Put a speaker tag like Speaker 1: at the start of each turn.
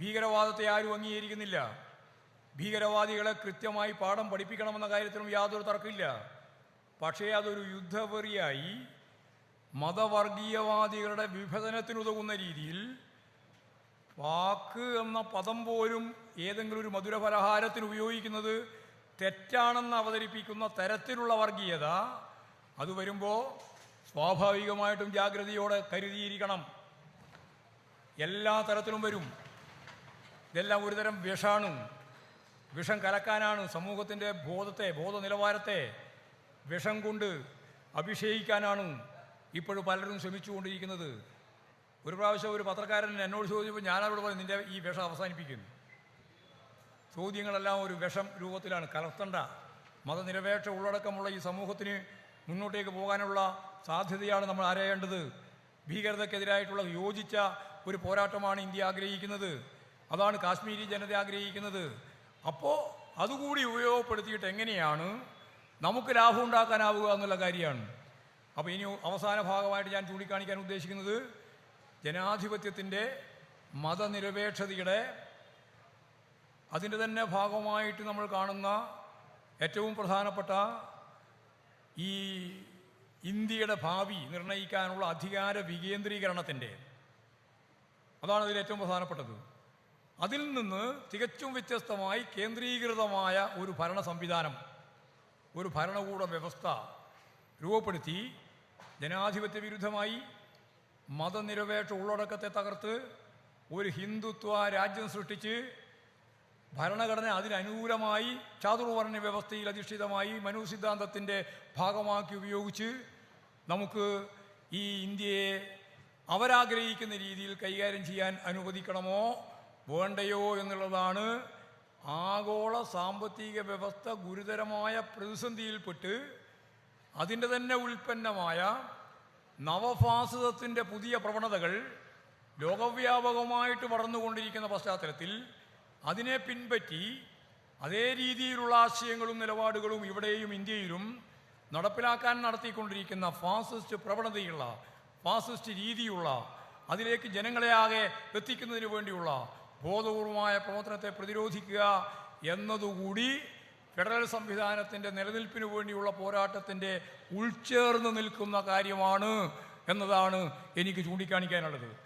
Speaker 1: ഭീകരവാദത്തെ ആരും അംഗീകരിക്കുന്നില്ല. ഭീകരവാദികളെ കൃത്യമായി പാഠം പഠിപ്പിക്കണമെന്ന കാര്യത്തിലും യാതൊരു തർക്കമില്ല. പക്ഷേ അതൊരു യുദ്ധപെറിയായി മതവർഗീയവാദികളുടെ വിഭജനത്തിനുതകുന്ന രീതിയിൽ വാക്ക് എന്ന പദം പോലും ഏതെങ്കിലും ഒരു മധുരപലഹാരത്തിന് ഉപയോഗിക്കുന്നത് തെറ്റാണെന്ന് അവതരിപ്പിക്കുന്ന തരത്തിലുള്ള വർഗീയത അത് വരുമ്പോൾ സ്വാഭാവികമായിട്ടും ജാഗ്രതയോടെ കരുതിയിരിക്കണം. എല്ലാ തരത്തിലും വരും. ഇതെല്ലാം ഒരുതരം വിഷാണു വിഷം കലക്കാനാണ് സമൂഹത്തിന്റെ ബോധത്തെ ബോധ നിലവാരത്തെ വിഷം കൊണ്ട് അഭിഷേകിക്കാനാണ് ഇപ്പോഴും പലരും ശ്രമിച്ചുകൊണ്ടിരിക്കുന്നത്. ഒരു പ്രാവശ്യം ഒരു പത്രക്കാരൻ എന്നോട് ചോദിച്ചപ്പോൾ ഞാനവരോട് പറഞ്ഞു നിന്റെ ഈ വിഷം അവസാനിപ്പിക്കുന്നു ചോദ്യങ്ങളെല്ലാം ഒരു വിഷം രൂപത്തിലാണ്. കലർത്തണ്ട. മതനിരപേക്ഷ ഉള്ളടക്കമുള്ള ഈ സമൂഹത്തിന് മുന്നോട്ടേക്ക് പോകാനുള്ള സാധ്യതയാണ് നമ്മൾ ആരായേണ്ടത്. ഭീകരതയ്ക്കെതിരായിട്ടുള്ള യോജിച്ച ഒരു പോരാട്ടമാണ് ഇന്ത്യ ആഗ്രഹിക്കുന്നത്. അതാണ് കാശ്മീരി ജനത ആഗ്രഹിക്കുന്നത്. അപ്പോൾ അതുകൂടി ഉപയോഗപ്പെടുത്തിയിട്ട് എങ്ങനെയാണ്? നമുക്ക് ലാഭം ഉണ്ടാക്കാനാവുക എന്നുള്ള കാര്യമാണ്. അപ്പോൾ ഇനി അവസാന ഭാഗമായിട്ട് ഞാൻ ചൂണ്ടിക്കാണിക്കാൻ ഉദ്ദേശിക്കുന്നത് ജനാധിപത്യത്തിന്റെ മതനിരപേക്ഷതയുടെ അതിന്റെ തന്നെ ഭാഗമായിട്ട് നമ്മൾ കാണുന്ന ഏറ്റവും പ്രധാനപ്പെട്ട ഈ ഇന്ത്യയുടെ ഭാവി നിർണയിക്കാനുള്ള അധികാര വികേന്ദ്രീകരണത്തിന്റെ അതാണ് അതിൽ ഏറ്റവും പ്രധാനപ്പെട്ടത്. അതിൽ നിന്ന് തികച്ചും വ്യത്യസ്തമായി കേന്ദ്രീകൃതമായ ഒരു ഭരണ സംവിധാനം ഒരു ഭരണകൂട വ്യവസ്ഥ രൂപപ്പെടുത്തി ജനാധിപത്യ വിരുദ്ധമായി മതനിരപേക്ഷ ഉള്ളടക്കത്തെ തകർത്ത് ഒരു ഹിന്ദുത്വ രാജ്യം സൃഷ്ടിച്ച് ഭരണഘടന അതിനനുകൂലമായി ചാതുർവർണ വ്യവസ്ഥയിൽ അധിഷ്ഠിതമായി മനു സിദ്ധാന്തത്തിന്റെ ഭാഗമാക്കി ഉപയോഗിച്ച് നമുക്ക് ഈ ഇന്ത്യയെ അവരാഗ്രഹിക്കുന്ന രീതിയിൽ കൈകാര്യം ചെയ്യാൻ അനുവദിക്കണമോ വേണ്ടയോ എന്നുള്ളതാണ് ആഗോള സാമ്പത്തിക വ്യവസ്ഥ ഗുരുതരമായ പ്രതിസന്ധിയിൽപ്പെട്ട് അതിന്റെ തന്നെ ഉൽപ്പന്നമായ നവഫാസിസത്തിന്റെ പുതിയ പ്രവണതകൾ ലോകവ്യാപകമായിട്ട് വളർന്നുകൊണ്ടിരിക്കുന്ന പശ്ചാത്തലത്തിൽ അതിനെ പിൻപറ്റി അതേ രീതിയിലുള്ള ആശയങ്ങളും നിലപാടുകളും ഇവിടെയും ഇന്ത്യയിലും നടപ്പിലാക്കാൻ നടത്തിക്കൊണ്ടിരിക്കുന്ന ഫാസിസ്റ്റ് പ്രവണതയുള്ള ഫാസിസ്റ്റ് രീതിയുള്ള അതിലേക്ക് ജനങ്ങളെ ആകെ എത്തിക്കുന്നതിന് വേണ്ടിയുള്ള ബോധപൂർവമായ പ്രവർത്തനത്തെ പ്രതിരോധിക്കുക എന്നതുകൂടി ഫെഡറൽ സംവിധാനത്തിന്റെ നിലനിൽപ്പിന് വേണ്ടിയുള്ള പോരാട്ടത്തിന്റെ ഉൾച്ചേർന്ന് നിൽക്കുന്ന കാര്യമാണ് എന്നതാണ് എനിക്ക് ചൂണ്ടിക്കാണിക്കാനുള്ളത്.